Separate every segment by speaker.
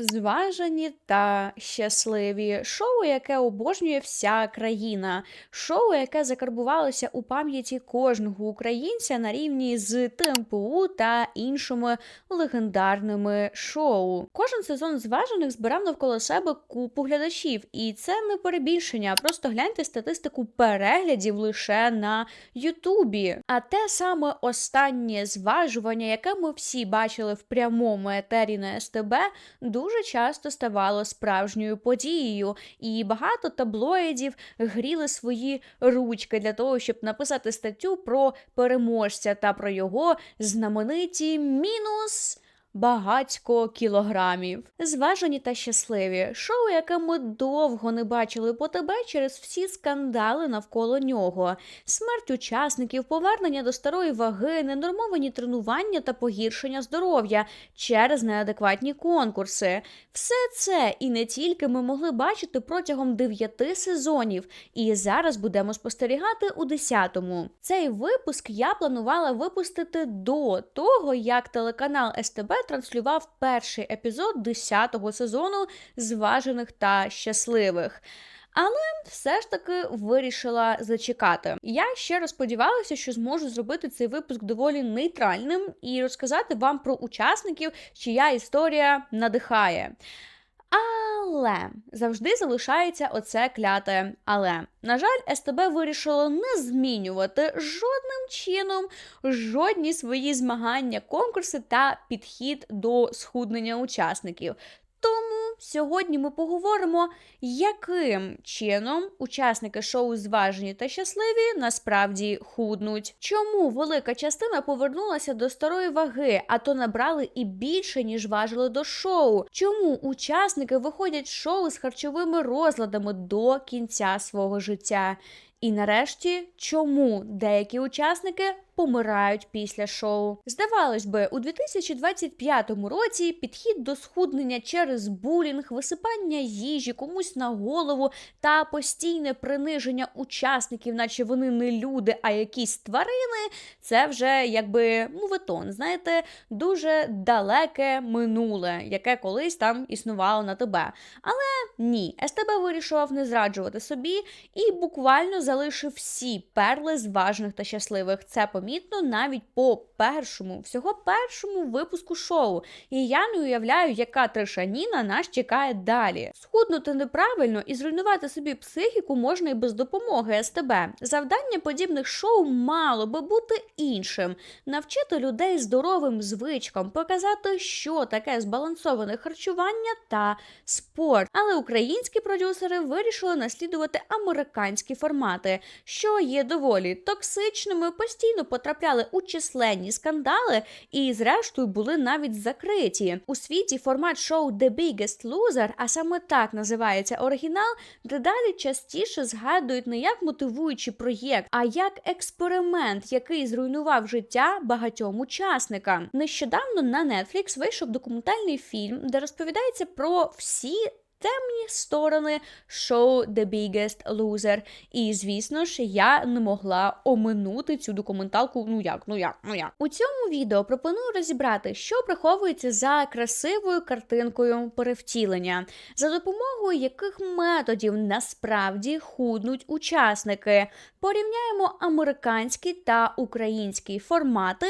Speaker 1: Зважені та щасливі шоу, яке обожнює вся країна, шоу, яке закарбувалося у пам'яті кожного українця на рівні з ТМПУ та іншими легендарними шоу. Кожен сезон зважених збирав навколо себе купу глядачів, і це не перебільшення. Просто гляньте статистику переглядів лише на Ютубі. А те саме останнє зважування, яке ми всі бачили в прямому етері на СТБ, дуже часто ставало справжньою подією, і багато таблоїдів гріли свої ручки для того, щоб написати статтю про переможця та про його знамениті мінус. Багатько кілограмів, зважені та щасливі, шоу, яке ми довго не бачили по тебе через всі скандали навколо нього, смерть учасників, повернення до старої ваги, ненормовані тренування та погіршення здоров'я через неадекватні конкурси. Все це і не тільки ми могли бачити протягом дев'яти сезонів, і зараз будемо спостерігати у десятому. Цей випуск я планувала випустити до того, як телеканал СТБ транслював перший епізод 10-го сезону зважених та щасливих. Але все ж таки вирішила зачекати. Я ще раз сподівалася, що зможу зробити цей випуск доволі нейтральним і розказати вам про учасників, чия історія надихає. Але завжди залишається оце кляте. Але на жаль, СТБ вирішило не змінювати жодним чином жодні свої змагання, конкурси та підхід до схуднення учасників. Тому сьогодні ми поговоримо, яким чином учасники шоу зважені та щасливі насправді худнуть. Чому велика частина повернулася до старої ваги, а то набрали і більше, ніж важили до шоу? Чому учасники виходять з шоу з харчовими розладами до кінця свого життя? І нарешті, чому деякі учасники помирають після шоу? Здавалось би, у 2025 році підхід до схуднення через булінг, висипання їжі комусь на голову та постійне приниження учасників, наче вони не люди, а якісь тварини, це вже якби мувитон, знаєте, дуже далеке минуле, яке колись там існувало на тебе. Але ні, СТБ вирішував не зраджувати собі і буквально залишив всі перли зважених та щасливих. Це помітно навіть по першому, всього першому випуску шоу. І я не уявляю, яка трешаніна нас чекає далі. Схуднути неправильно і зруйнувати собі психіку можна і без допомоги СТБ. Завдання подібних шоу мало би бути іншим: навчити людей здоровим звичкам, показати, що таке збалансоване харчування та спорт. Але українські продюсери вирішили наслідувати американські формати, що є доволі токсичними, постійно потрапляли у численні скандали і, зрештою, були навіть закриті. У світі формат шоу The Biggest Loser, а саме так називається оригінал, дедалі частіше згадують не як мотивуючий проєкт, а як експеримент, який зруйнував життя багатьом учасникам. Нещодавно на Netflix вийшов документальний фільм, де розповідається про всі темні сторони шоу The Biggest Loser. І, звісно ж, я не могла оминути цю документалку. Ну як, ну як, ну як. У цьому відео пропоную розібрати, що приховується за красивою картинкою перевтілення, за допомогою яких методів насправді худнуть учасники. Порівняємо американські та українські формати.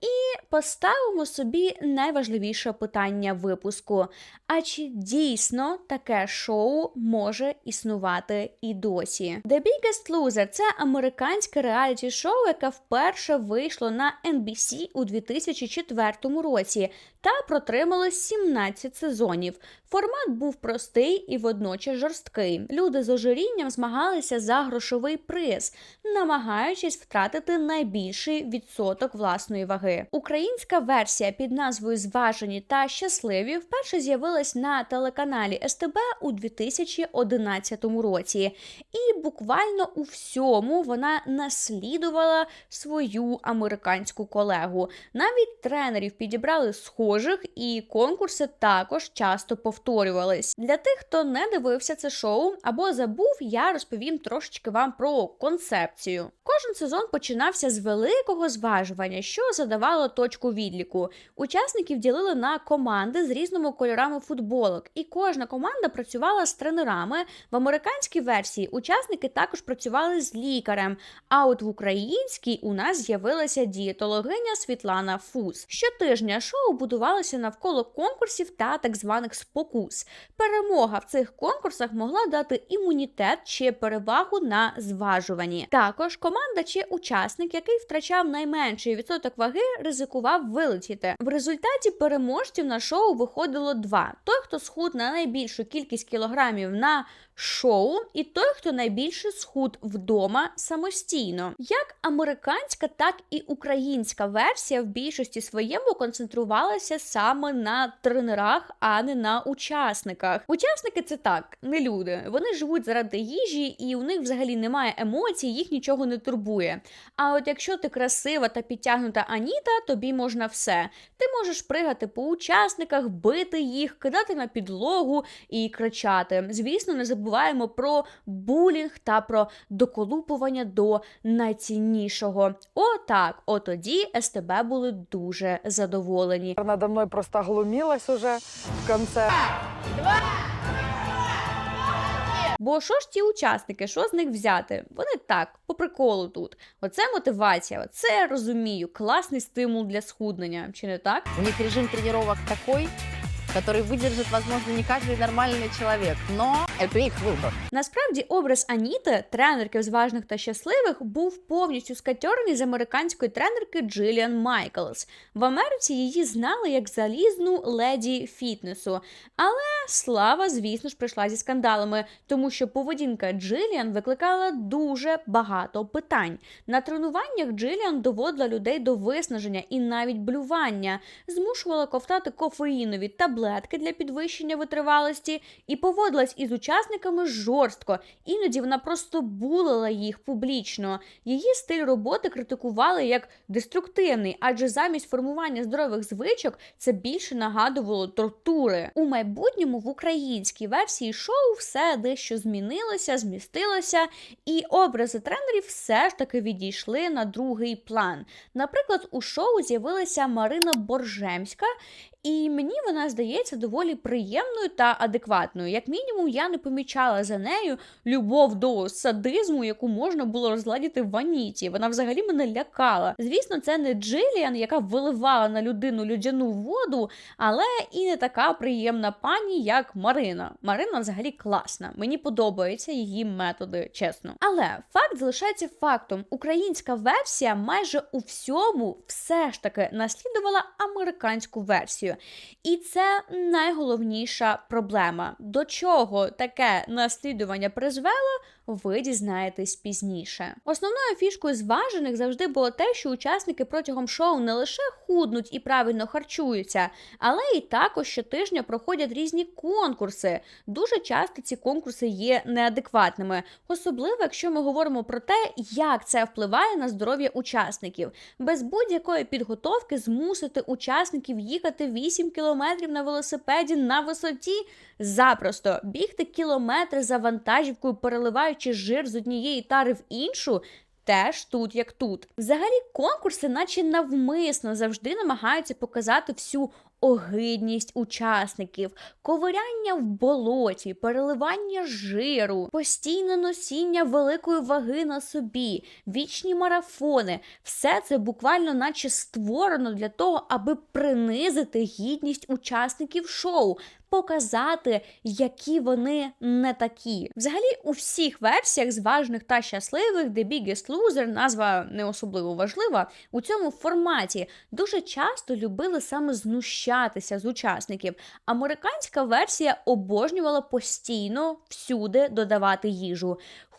Speaker 1: І поставимо собі найважливіше питання випуску: а чи дійсно таке шоу може існувати і досі? The Biggest Loser – це американське реаліті шоу, яке вперше вийшло на NBC у 2004 році та протримало 17 сезонів. Формат був простий і водночас жорсткий. Люди з ожирінням змагалися за грошовий приз, намагаючись втратити найбільший відсоток власної ваги. Українська версія під назвою Зважені та щасливі вперше з'явилась на телеканалі СТБ у 2011 році, і буквально у всьому вона наслідувала свою американську колегу. Навіть тренерів підібрали схожих, і конкурси також часто повторювались. Для тих, хто не дивився це шоу або забув, я розповім трошечки вам про концепцію. Кожен сезон починався з великого зважування, що задавало точку відліку. Учасників ділили на команди з різними кольорами футболок, і кожна команда працювала з тренерами. В американській версії учасники також працювали з лікарем. А от в українській у нас з'явилася дієтологиня Світлана Фус. Щотижня шоу будувалося навколо конкурсів та так званих спокус. Перемога в цих конкурсах могла дати імунітет чи перевагу на зважуванні. Також команда чи учасник, який втрачав найменший відсоток ваги, ризикував вилетіти. В результаті переможців на шоу виходило два: той, хто схуд на найбільшу кількість кілограмів на шоу, і той, хто найбільше схуд вдома самостійно. Як американська, так і українська версія в більшості своєму концентрувалася саме на тренерах, а не на учасниках. Учасники це так, не люди. Вони живуть заради їжі, і у них взагалі немає емоцій, їх нічого не турбує. А от якщо ти красива та підтягнута Аніта, тобі можна все. Ти можеш пригати по учасниках, бити їх, кидати на підлогу і кричати. Звісно, не забуваємо про булінг та про доколупування до найціннішого. Отак, отоді СТБ були дуже задоволені.
Speaker 2: Надо мной просто глумилась уже в конце.
Speaker 1: Бо що ж ті учасники, що з них взяти? Вони так, по приколу тут. Оце мотивація, оце я розумію. Класний стимул для схуднення, чи не так?
Speaker 3: У них режим тренировок такой, который выдержит, возможно, не каждый нормальный человек, но это их выбор.
Speaker 1: Насправді, образ Аніти, тренерки зважних та щасливих, був повністю скатьорений з американської тренерки Джиліан Майклс. В Америці її знали як залізну леді фітнесу. Але слава, звісно ж, прийшла зі скандалами, тому що поведінка Джиліан викликала дуже багато питань. На тренуваннях Джиліан доводила людей до виснаження і навіть блювання, змушувала ковтати кофеїнові таблетки для підвищення витривалості і поводилась із учасниками жорстко. Іноді вона просто булила їх публічно. Її стиль роботи критикували як деструктивний, адже замість формування здорових звичок це більше нагадувало тортури. У майбутньому в українській версії шоу все дещо змінилося, змістилося, і образи тренерів все ж таки відійшли на другий план. Наприклад, у шоу з'явилася Марина Боржемська. І мені вона здається доволі приємною та адекватною. Як мінімум, я не помічала за нею любов до садизму, яку можна було розгладіти в ваніті. Вона взагалі мене лякала. Звісно, це не Джиліан, яка виливала на людину людяну воду, але і не така приємна пані, як Марина. Марина взагалі класна. Мені подобаються її методи, чесно. Але факт залишається фактом: українська версія майже у всьому все ж таки наслідувала американську версію. І це найголовніша проблема. До чого таке наслідування призвело, ви дізнаєтесь пізніше. Основною фішкою зважених завжди було те, що учасники протягом шоу не лише худнуть і правильно харчуються, але і також щотижня проходять різні конкурси. Дуже часто ці конкурси є неадекватними, особливо якщо ми говоримо про те, як це впливає на здоров'я учасників. Без будь-якої підготовки змусити учасників їхати 8 кілометрів на велосипеді на висоті запросто бігти кілометри за вантажівкою, переливаючи жир з однієї тари в іншу. Теж тут як тут. Взагалі, конкурси, наче навмисно, завжди намагаються показати всю огидність учасників, ковиряння в болоті, переливання жиру, постійне носіння великої ваги на собі, вічні марафони. Все це буквально, наче створено для того, аби принизити гідність учасників шоу. Показати, які вони не такі. Взагалі, у всіх версіях зважних та щасливих The Biggest Loser, назва не особливо важлива, у цьому форматі дуже часто любили саме знущатися з учасників. Американська версія обожнювала постійно всюди додавати їжу.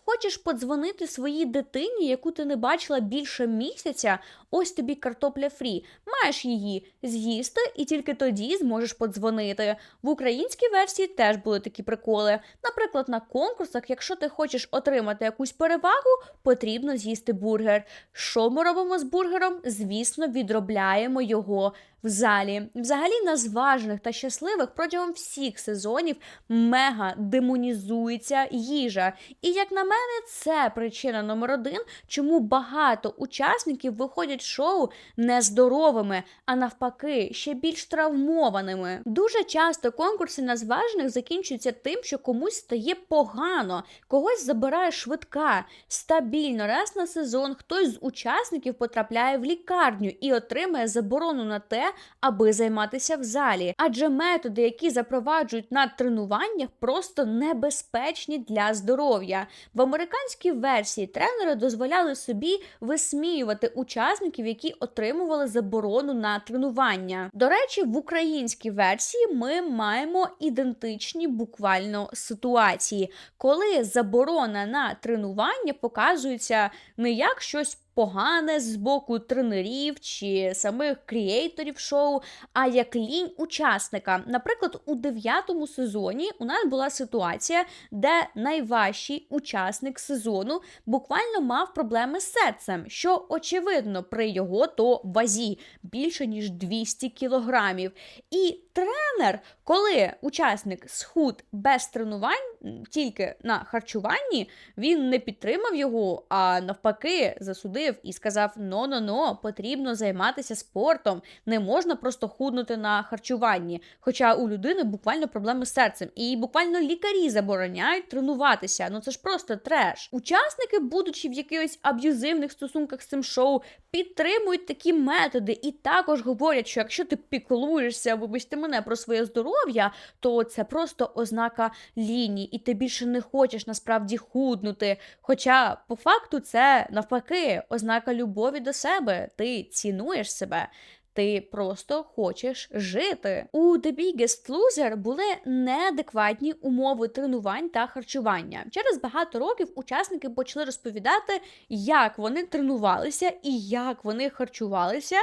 Speaker 1: Хочеш подзвонити своїй дитині, яку ти не бачила більше місяця, ось тобі картопля фрі. Маєш її з'їсти, і тільки тоді зможеш подзвонити. В українській версії теж були такі приколи. Наприклад, на конкурсах, якщо ти хочеш отримати якусь перевагу, потрібно з'їсти бургер. Що ми робимо з бургером? Звісно, відробляємо його в залі. Взагалі, на зважених та щасливих протягом всіх сезонів мега демонізується їжа. І як на мене, це причина номер один, чому багато учасників виходять з шоу нездоровими, а навпаки, ще більш травмованими. Дуже часто конкурси на зважених закінчуються тим, що комусь стає погано, когось забирає швидка. Стабільно раз на сезон хтось з учасників потрапляє в лікарню і отримає заборону на те, аби займатися в залі. Адже методи, які запроваджують на тренуваннях, просто небезпечні для здоров'я. В американській версії тренери дозволяли собі висміювати учасників, які отримували заборону на тренування. До речі, в українській версії ми маємо ідентичні буквально ситуації, коли заборона на тренування показується не як щось погане з боку тренерів чи самих кріейторів шоу, а як лінь учасника. Наприклад, у дев'ятому сезоні у нас була ситуація, де найважчий учасник сезону буквально мав проблеми з серцем, що очевидно при його то вазі більше ніж 200 кілограмів. І тренер, коли учасник схуд без тренувань, тільки на харчуванні, він не підтримав його, а навпаки, засудив і сказав: но-но-но, потрібно займатися спортом, не можна просто худнути на харчуванні. Хоча у людини буквально проблеми з серцем, і буквально лікарі забороняють тренуватися. Ну це ж просто треш. Учасники, будучи в якихось аб'юзивних стосунках з цим шоу, підтримують такі методи і також говорять, що якщо ти піклуєшся, вибачте мене про своє здоров'я, то це просто ознака лінії, і ти більше не хочеш насправді худнути. Хоча по факту це навпаки ознака любові до себе. Ти цінуєш себе. Ти просто хочеш жити. У The Biggest Loser були неадекватні умови тренувань та харчування. Через багато років учасники почали розповідати, як вони тренувалися і як вони харчувалися.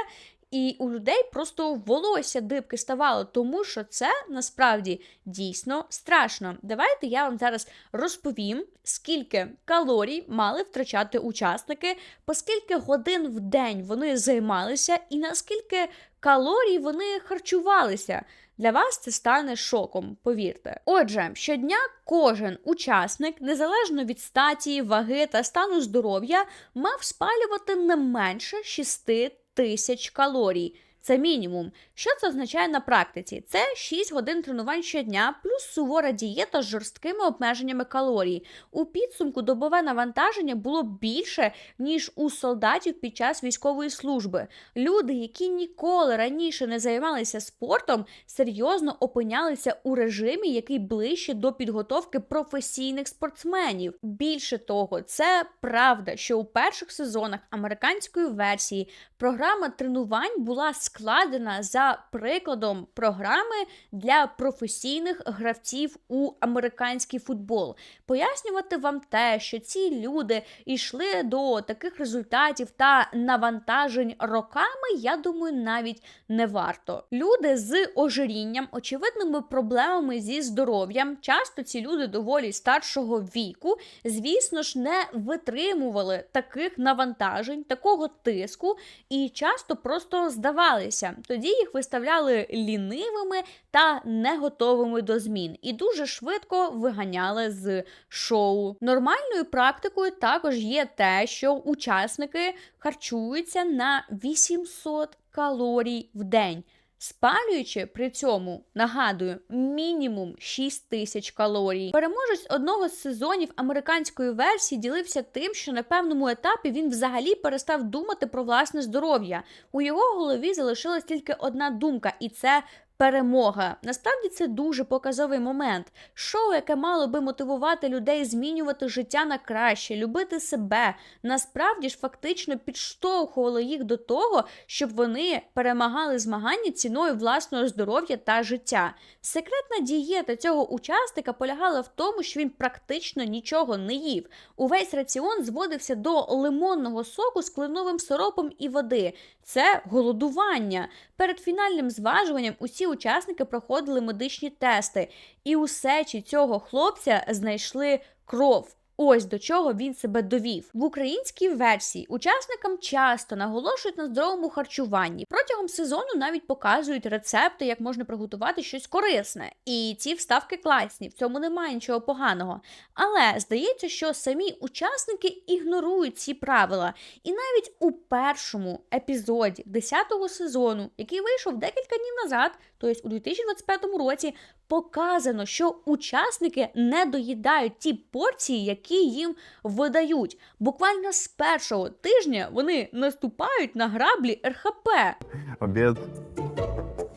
Speaker 1: І у людей просто волосся дибки ставало, тому що це насправді дійсно страшно. Давайте я вам зараз розповім, скільки калорій мали втрачати учасники, по скільки годин в день вони займалися, і наскільки калорій вони харчувалися. Для вас це стане шоком, повірте. Отже, щодня кожен учасник, незалежно від статі, ваги та стану здоров'я, мав спалювати не менше 6 тисяч калорій. Це мінімум. Що це означає на практиці? Це 6 годин тренувань щодня, плюс сувора дієта з жорсткими обмеженнями калорій. У підсумку добове навантаження було більше, ніж у солдатів під час військової служби. Люди, які ніколи раніше не займалися спортом, серйозно опинялися у режимі, який ближче до підготовки професійних спортсменів. Більше того, це правда, що у перших сезонах американської версії програма тренувань була складена за прикладом програми для професійних гравців у американський футбол. Пояснювати вам те, що ці люди йшли до таких результатів та навантажень роками, я думаю, навіть не варто. Люди з ожирінням, очевидними проблемами зі здоров'ям, часто ці люди доволі старшого віку, звісно ж, не витримували таких навантажень, такого тиску і часто просто здавалися. Тоді їх виставляли лінивими та не готовими до змін, і дуже швидко виганяли з шоу. Нормальною практикою також є те, що учасники харчуються на 800 калорій в день. Спалюючи при цьому, нагадую, мінімум 6 тисяч калорій. Переможець одного з сезонів американської версії ділився тим, що на певному етапі він взагалі перестав думати про власне здоров'я. У його голові залишилась тільки одна думка, і це перемога. Насправді це дуже показовий момент. Шоу, яке мало би мотивувати людей змінювати життя на краще, любити себе, насправді ж фактично підштовхувало їх до того, щоб вони перемагали змагання ціною власного здоров'я та життя. Секретна дієта цього учасника полягала в тому, що він практично нічого не їв. Увесь раціон зводився до лимонного соку з кленовим сиропом і води. Це голодування. Перед фінальним зважуванням усі учасники проходили медичні тести, і у сечі цього хлопця знайшли кров. Ось до чого він себе довів. В українській версії учасникам часто наголошують на здоровому харчуванні. Протягом сезону навіть показують рецепти, як можна приготувати щось корисне. І ці вставки класні, в цьому немає нічого поганого. Але здається, що самі учасники ігнорують ці правила. І навіть у першому епізоді 10-го сезону, який вийшов декілька днів назад, тобто у 2025 році, показано, що учасники не доїдають ті порції, які їм видають. Буквально з першого тижня вони наступають на граблі РХП.
Speaker 4: обід,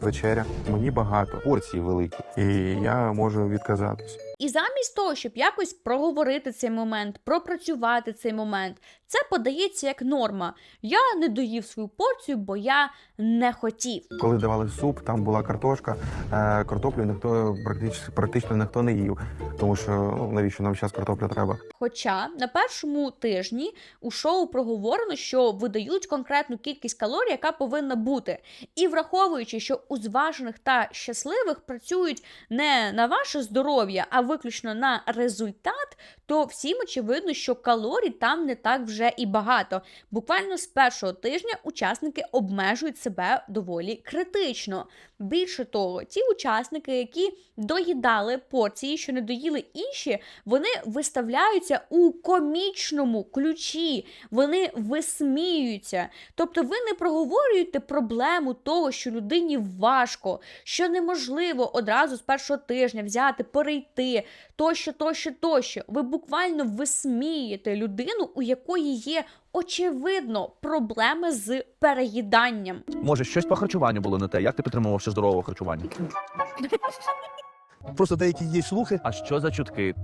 Speaker 4: вечеря. Мені багато, порції великі, і я можу відказатись.
Speaker 1: І замість того, щоб якось проговорити цей момент, пропрацювати цей момент, це подається як норма. Я не доїв свою порцію, бо я не хотів.
Speaker 4: Коли давали суп, там була картошка, е, картоплю ніхто практично, практично ніхто не їв, тому що ну, навіщо нам зараз картопля треба?
Speaker 1: Хоча на першому тижні у шоу проговорено, що видають конкретну кількість калорій, яка повинна бути. І враховуючи, що у зважених та щасливих працюють не на ваше здоров'я, а виключно на результат, то всім очевидно, що калорій там не так вже і багато. Буквально з першого тижня учасники обмежують себе доволі критично. Більше того, ті учасники, які доїдали порції, що не доїли інші, вони виставляються у комічному ключі, вони висміюються. Тобто ви не проговорюєте проблему того, що людині важко, що неможливо одразу з першого тижня взяти, перейти, тощо, тощо, тощо. Ви буквально висмієте людину, у якої є очевидно проблеми з переїданням.
Speaker 5: Може, щось по харчуванню було не те. Як ти підтримувався здорового харчування?
Speaker 6: Просто деякі є слухи.
Speaker 5: А що за чутки?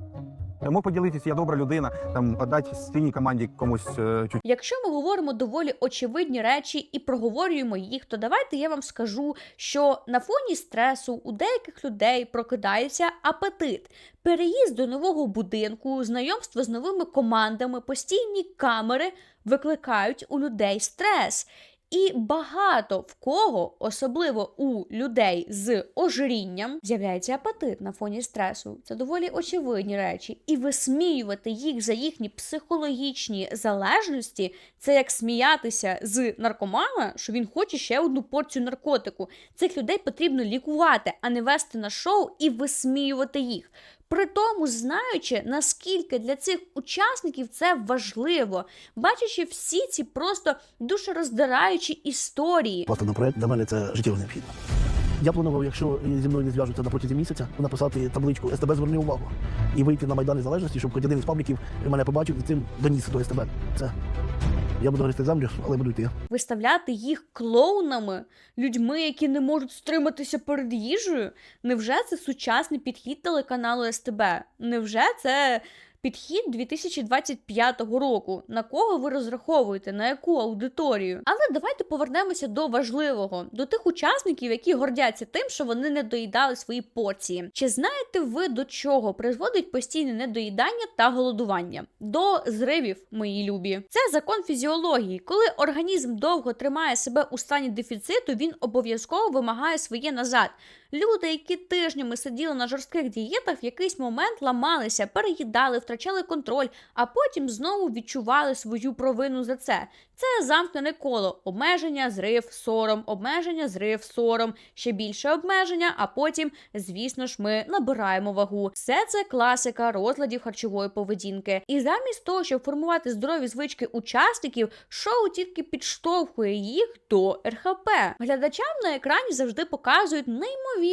Speaker 4: Мог поділитися, я добра людина, там віддати спільній команді комусь е.
Speaker 1: Якщо ми говоримо доволі очевидні речі і проговорюємо їх, то давайте я вам скажу, що на фоні стресу у деяких людей прокидається апетит. Переїзд до нового будинку, знайомство з новими командами, постійні камери викликають у людей стрес. І багато в кого, особливо у людей з ожирінням, з'являється апетит на фоні стресу. Це доволі очевидні речі. І висміювати їх за їхні психологічні залежності це як сміятися з наркомана, що він хоче ще одну порцію наркотику. Цих людей потрібно лікувати, а не вести на шоу і висміювати їх. При тому, знаючи, наскільки для цих учасників це важливо, бачачи всі ці просто душероздираючі історії.
Speaker 6: Просто на проект для мене це життєво необхідно. Я планував, якщо зі мною не зв'яжуться на протязі місяця, написати табличку СТБ зверни увагу і вийти на Майдан Незалежності, щоб хоч один із пабліків мене побачив і цим доніс до СТБ. Це я буду грести землю, але буду йти.
Speaker 1: виставляти їх клоунами, людьми, які не можуть стриматися перед їжею. Невже це сучасний підхід телеканалу СТБ? Невже це підхід 2025 року? На кого ви розраховуєте? На яку аудиторію? Але давайте повернемося до важливого, до тих учасників, які гордяться тим, що вони не доїдали свої порції. Чи знаєте ви до чого призводить постійне недоїдання та голодування? До зривів, мої любі. Це закон фізіології. Коли організм довго тримає себе у стані дефіциту, він обов'язково вимагає своє назад. Люди, які тижнями сиділи на жорстких дієтах, в якийсь момент ламалися, переїдали, втрачали контроль, а потім знову відчували свою провину за це. Це замкнене коло: обмеження, зрив, сором, обмеження, зрив, сором, ще більше обмеження, а потім, звісно ж, ми набираємо вагу. Все це класика розладів харчової поведінки. І замість того, щоб формувати здорові звички учасників, шоу тільки підштовхує їх до РХП. Глядачам на екрані завжди показують неймовірні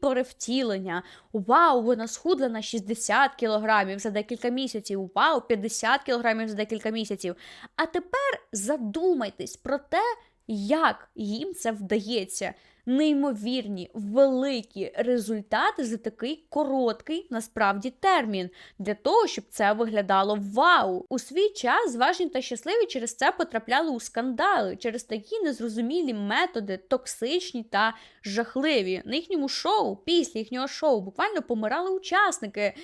Speaker 1: перевтілення. Вау, вона схудла на 60 кілограмів за декілька місяців. Вау, 50 кілограмів за декілька місяців. А тепер задумайтесь про те, як їм це вдається. Неймовірні, великі результати за такий короткий насправді термін для того, щоб це виглядало вау. У свій час зважні та щасливі через це потрапляли у скандали через такі незрозумілі методи, токсичні та жахливі. На їхньому шоу, після їхнього шоу, буквально помирали учасники.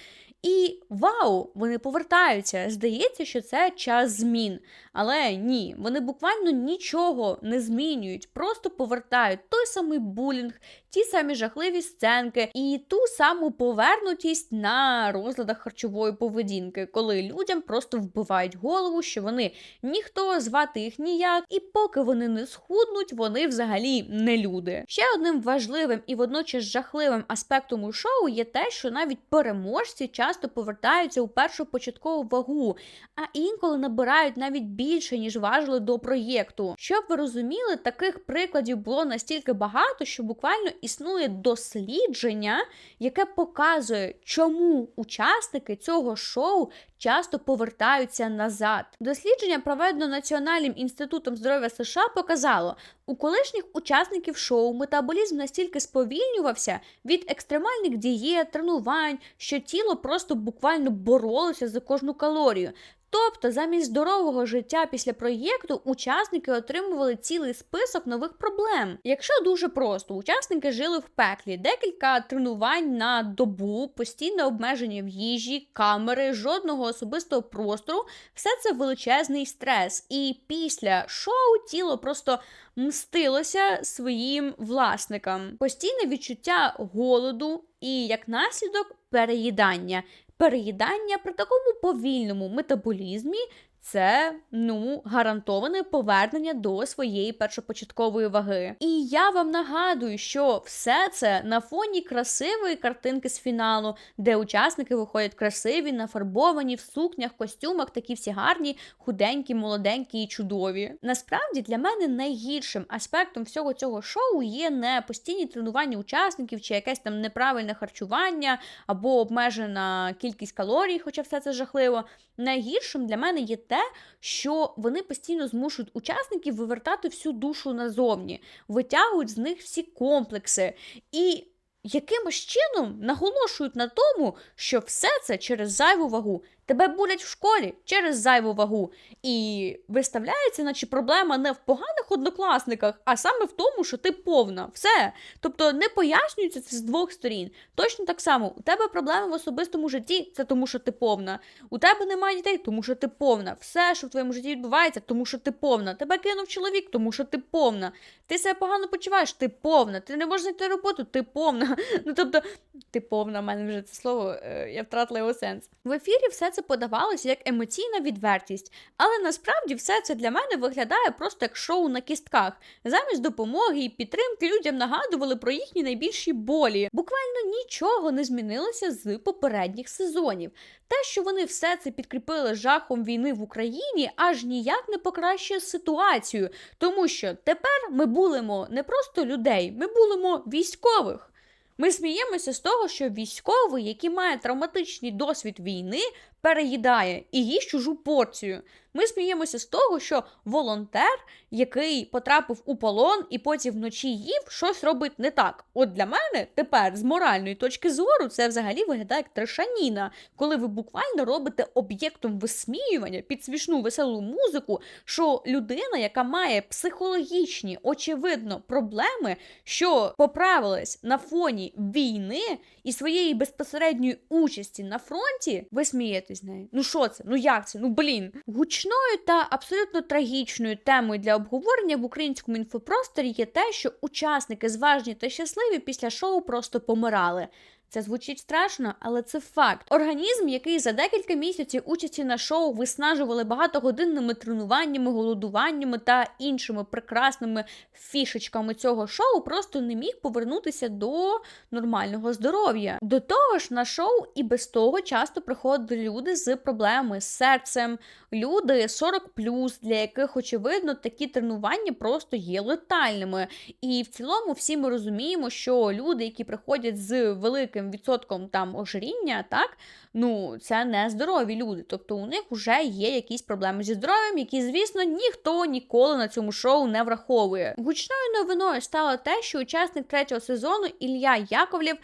Speaker 1: І вау, вони повертаються. Здається, що це час змін. Але ні, вони буквально нічого не змінюють, просто повертають той самий булінг, ті самі жахливі сценки і ту саму повернутість на розладах харчової поведінки, коли людям просто вбивають голову, що вони ніхто звати їх ніяк, і поки вони не схуднуть, вони взагалі не люди. Ще одним важливим і водночас жахливим аспектом у шоу є те, що навіть переможці часто повертаються у першу початкову вагу, а інколи набирають навіть більше, ніж важили до проєкту. Щоб ви розуміли, таких прикладів було настільки багато, що буквально існує дослідження, яке показує, чому учасники цього шоу часто повертаються назад. Дослідження, проведено Національним інститутом здоров'я США, показало, у колишніх учасників шоу метаболізм настільки сповільнювався від екстремальних дієт, тренувань, що тіло просто буквально боролося за кожну калорію. Тобто, замість здорового життя після проєкту учасники отримували цілий список нових проблем. Якщо дуже просто, учасники жили в пеклі, декілька тренувань на добу, постійне обмеження в їжі, камери, жодного особистого простору, все це величезний стрес. І після шоу тіло просто мстилося своїм власникам. Постійне відчуття голоду і як наслідок переїдання. Переїдання при такому повільному метаболізмі це ну гарантоване повернення до своєї першопочаткової ваги. І я вам нагадую, що все це на фоні красивої картинки з фіналу, де учасники виходять красиві, нафарбовані в сукнях, костюмах, такі всі гарні, худенькі, молоденькі і чудові. Насправді для мене найгіршим аспектом всього цього шоу є не постійні тренування учасників чи якесь там неправильне харчування або обмежена кількість калорій, хоча все це жахливо. Найгіршим для мене є те, що вони постійно змушують учасників вивертати всю душу назовні, витягують з них всі комплекси і якимось чином наголошують на тому, що все це через зайву вагу. Тебе булять в школі через зайву вагу. І виставляється, наче проблема не в поганих однокласниках, а саме в тому, що ти повна. Все. Тобто не пояснюється це з двох сторін. Точно так само, у тебе проблеми в особистому житті, це тому, що ти повна. У тебе немає дітей, тому що ти повна. Все, що в твоєму житті відбувається, тому що ти повна. Тебе кинув чоловік, тому що ти повна. Ти себе погано почуваєш, ти повна. Ти не можеш знайти роботу, ти повна. Ну тобто, ти повна, в мене вже це слово, е, я втратила його сенс. В ефірі все це подавалося як емоційна відвертість, але насправді все це для мене виглядає просто як шоу на кістках. Замість допомоги і підтримки людям нагадували про їхні найбільші болі. Буквально нічого не змінилося з попередніх сезонів. Те, що вони все це підкріпили жахом війни в Україні, аж ніяк не покращує ситуацію, тому що тепер ми булимо не просто людей, ми булимо військових. Ми сміємося з того, що військовий, який має травматичний досвід війни, переїдає і їсть чужу порцію. Ми сміємося з того, що волонтер, який потрапив у полон і потім вночі їв, щось робить не так. От для мене тепер з моральної точки зору це взагалі виглядає як трешаніна, коли ви буквально робите об'єктом висміювання під смішну веселу музику, що людина, яка має психологічні, очевидно, проблеми, що поправилась на фоні війни і своєї безпосередньої участі на фронті, ви смієтесь з нею. Ну що це? Ну як це? Ну блін. Гучною та абсолютно трагічною темою для обговорення в українському інфопросторі є те, що учасники зважні та щасливі після шоу просто помирали. Це звучить страшно, але це факт. Організм, який за декілька місяців участі на шоу виснажували багатогодинними тренуваннями, голодуваннями та іншими прекрасними фішечками цього шоу, просто не міг повернутися до нормального здоров'я. До того ж, на шоу і без того часто приходили люди з проблемами з серцем, люди 40+, для яких, очевидно, такі тренування просто є летальними. І в цілому всі ми розуміємо, що люди, які приходять з великим відсотком там ожиріння, так, ну, це не здорові люди. Тобто у них вже є якісь проблеми зі здоров'ям, які, звісно, ніхто ніколи на цьому шоу не враховує. Гучною новиною стало те, що учасник третього сезону Ілля Яковлєв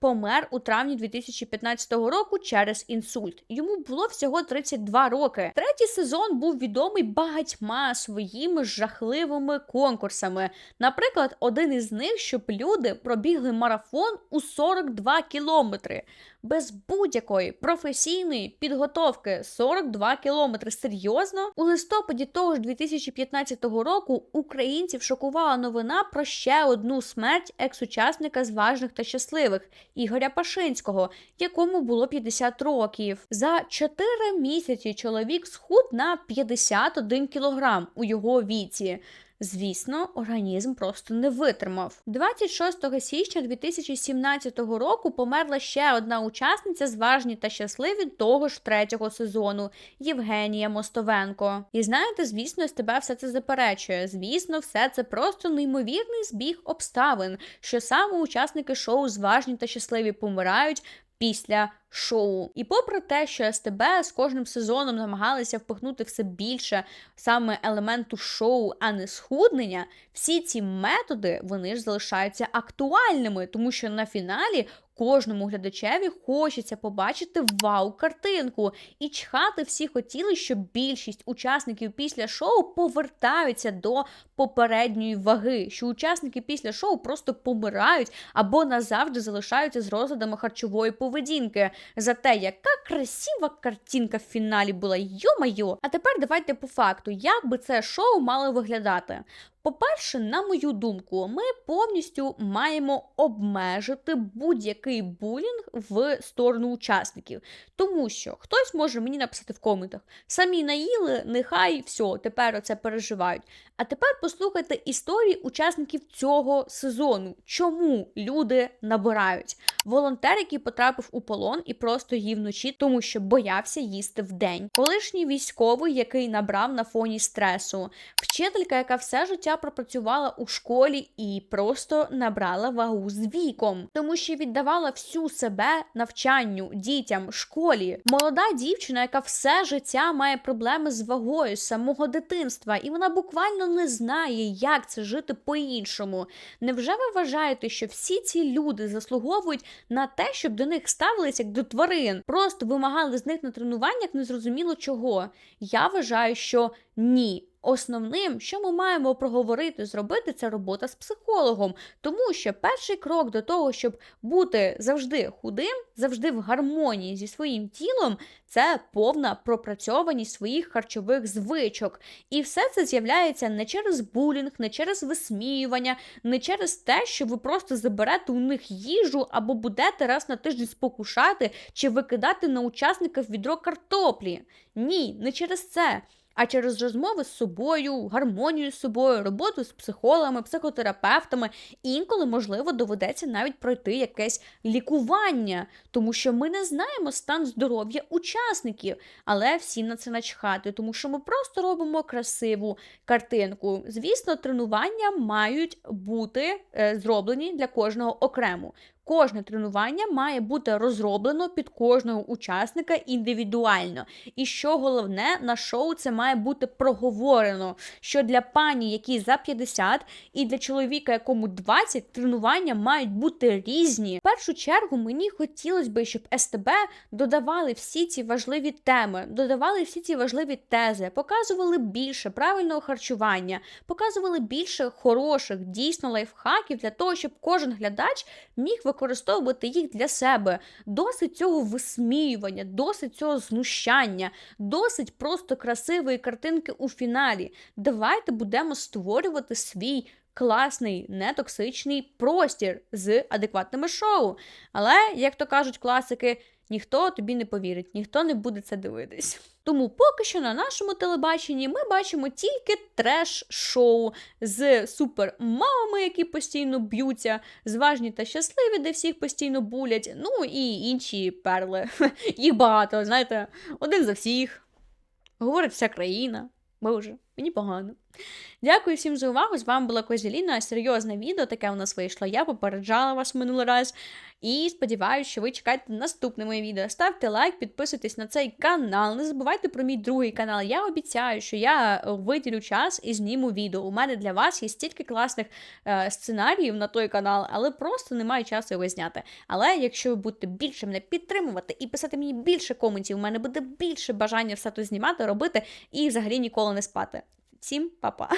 Speaker 1: помер у травні 2015 року через інсульт. Йому було всього 32 роки. Третій сезон був відомий багатьма своїми жахливими конкурсами. Наприклад, один із них, щоб люди пробігли марафон у 42 кілометри. Без будь-якої професійної підготовки 42 кілометри. Серйозно? У листопаді того ж 2015 року українців шокувала новина про ще одну смерть екс-учасника з важних та щасливих Ігоря Пашинського, якому було 50 років. За 4 місяці чоловік схуд на 51 кілограм у його віці. Звісно, організм просто не витримав. 26 січня 2017 року померла ще одна учасниця з важні та щасливі того ж третього сезону Євгенія Мостовенко. І знаєте, звісно, СТБ все це заперечує. Звісно, все це просто неймовірний збіг обставин, що саме учасники шоу зважні та щасливі помирають. Після шоу, і попри те, що СТБ з кожним сезоном намагалися впихнути все більше саме елементу шоу, а не схуднення, всі ці методи вони ж залишаються актуальними, тому що на фіналі кожному глядачеві хочеться побачити вау-картинку. І чхати всі хотіли, щоб більшість учасників після шоу повертаються до попередньої ваги, що учасники після шоу просто помирають або назавжди залишаються з розладами харчової поведінки. За те, яка красива картинка в фіналі була, йо-майо. А тепер давайте по факту, як би це шоу мало виглядати. По-перше, на мою думку, ми повністю маємо обмежити будь-який булінг в сторону учасників. Тому що хтось може мені написати в коментах: самі наїли, нехай все, тепер оце переживають. А тепер послухайте історії учасників цього сезону. Чому люди набирають? Волонтер, який потрапив у полон і просто їв вночі, тому що боявся їсти вдень. Колишній військовий, який набрав на фоні стресу, вчителька, яка все життя пропрацювала у школі і просто набрала вагу з віком, тому що віддавала всю себе навчанню, дітям, школі. Молода дівчина, яка все життя має проблеми з вагою з самого дитинства, і вона буквально не знає, як це жити по-іншому. Невже ви вважаєте, що всі ці люди заслуговують на те, щоб до них ставилися як до тварин, просто вимагали з них на тренуваннях незрозуміло чого? Я вважаю, що ні. Основним, що ми маємо проговорити, зробити, це робота з психологом, тому що перший крок до того, щоб бути завжди худим, завжди в гармонії зі своїм тілом, це повна пропрацьованість своїх харчових звичок. І все це з'являється не через булінг, не через висміювання, не через те, що ви просто заберете у них їжу або будете раз на тиждень спокушати чи викидати на учасників відро картоплі. Ні, не через це а через розмови з собою, гармонію з собою, роботу з психологами, психотерапевтами. Інколи, можливо, доведеться навіть пройти якесь лікування, тому що ми не знаємо стан здоров'я учасників, але всі на це начхати, тому що ми просто робимо красиву картинку. Звісно, тренування мають бути е, зроблені для кожного окремо. Кожне тренування має бути розроблено під кожного учасника індивідуально. І що головне, на шоу це має бути проговорено, що для пані, якій за 50, і для чоловіка, якому 20, тренування мають бути різні. В першу чергу мені хотілося б, щоб СТБ додавали всі ці важливі теми, додавали всі ці важливі тези, показували більше правильного харчування, показували більше хороших, дійсно лайфхаків для того, щоб кожен глядач міг використовувати їх для себе. Досить цього висміювання, досить цього знущання, досить просто красивої картинки у фіналі. Давайте будемо створювати свій. Класний, нетоксичний простір з адекватними шоу. Але, як то кажуть класики, ніхто тобі не повірить, ніхто не буде це дивитись. Тому поки що на нашому телебаченні ми бачимо тільки треш-шоу з супермамами, які постійно б'ються, зважні та щасливі, де всіх постійно булять. Ну і інші перли. Їх багато, знаєте, один за всіх. Говорить вся країна. Боже, мені погано. Дякую всім за увагу. З вами була Козіліна. Серйозне відео, таке у нас вийшло. Я попереджала вас минулий раз. І сподіваюся, що ви чекаєте наступне моє відео. Ставте лайк, підписуйтесь на цей канал. Не забувайте про мій другий канал. Я обіцяю, що я е, виділю час і зніму відео. У мене для вас є стільки класних е, сценаріїв на той канал, але просто немає часу його зняти. Але якщо ви будете більше мене підтримувати і писати мені більше коментів, у мене буде більше бажання все то знімати, робити і взагалі ніколи не спати. Всім па-па!